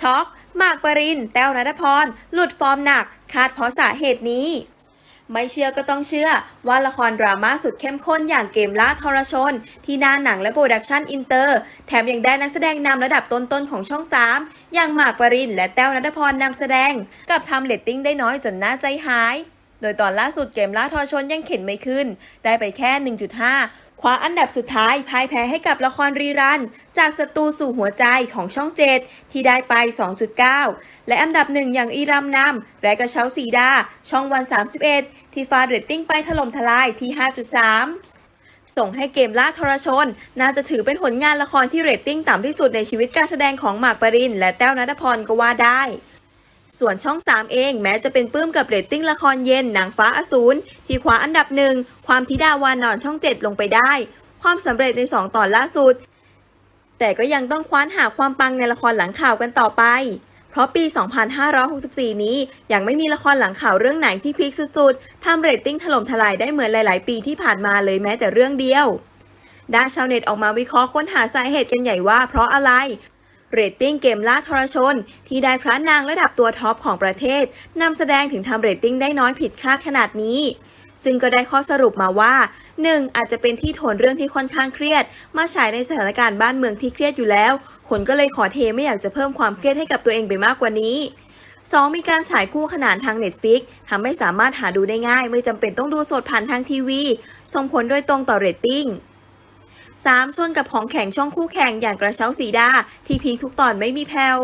ช็อกหมากปริน แต้วนัทพร หลุดฟอร์มหนัก คาดเพราะสาเหตุนี้ ไม่เชื่อก็ต้องเชื่อว่าละครดราม่าสุดเข้มข้นอย่างเกมล่าทรชน ที่หน้าหนังและโปรดักชันอินเตอร์ แถมยังได้นักแสดงนำระดับต้นๆของช่อง 3 อย่างหมากปริน และแต้วนัทพรนำแสดง กับทำเลตติ้งได้น้อยจนน่าใจหาย โดยตอนล่าสุดเกมล่าทรชนยังเข็นไม่ขึ้น ได้ไปแค่ 1.5 คว้าอันดับสุดท้ายพ่ายแพ้ให้กับละครรีรัน จากศัตรูสู่หัวใจของช่อง7ที่ได้ไป 2.9 และอันดับหนึ่งอย่างอีรัมนำและกระเช้าสีดา ช่องวัน 31 ที่ฟาดเรตติ้งไปถล่มทลายที่ 5.3ส่งให้เกมล่าทรชน น่าจะถือเป็นผลงานละครที่เรตติ้งต่ำที่สุดในชีวิตการแสดงของหมากปรินและแต้วนัทพรก็ว่าได้ ส่วนช่อง 3 เองแม้จะเป็นปื้มกับเรตติ้งละครเย็นนางฟ้าอสูรที่คว้าอันดับหนึ่งความธิดาวานอนช่อง 7 ลงไปได้ ความสำเร็จใน 2 ตอนล่าสุด แต่ก็ยังต้องคว้านหาความปังในละครหลังข่าวกันต่อไป เพราะปี 2564 นี้ยังไม่มีละครหลังข่าวเรื่องไหนที่พีคสุดๆทำเรตติ้งถล่มทลายได้เหมือนหลาย ๆ ปีที่ผ่านมาเลยแม้แต่เรื่องเดียวด้านชาวเน็ตออกมาวิเคราะห์ค้นหาสาเหตุกันใหญ่ว่าเพราะอะไร เรตติ้งเกมล่าทรชน ที่ได้พระนางระดับตัวท็อปของประเทศนำแสดงถึงทำเรตติ้งได้น้อยผิดคาดขนาดนี้ ซึ่งก็ได้ข้อสรุปมาว่า 1. อาจจะเป็นที่โทนเรื่องที่ค่อนข้างเครียด มาฉายในสถานการณ์บ้านเมืองที่เครียดอยู่แล้ว คนก็เลยขอเทไม่อยากจะเพิ่มความเครียดให้กับตัวเองไปมากกว่านี้ 2. มีการฉายคู่ขนานทาง Netflix ทำให้สามารถหาดูได้ง่าย ไม่จำเป็นต้องดูสดผ่านทางทีวี ส่งผลโดยตรงต่อเรตติ้ง 3. ชนกับของแข่งช่องคู่แข่งอย่างกระเช้าสีดา ที่พีคทุกตอนไม่มีแผ่ว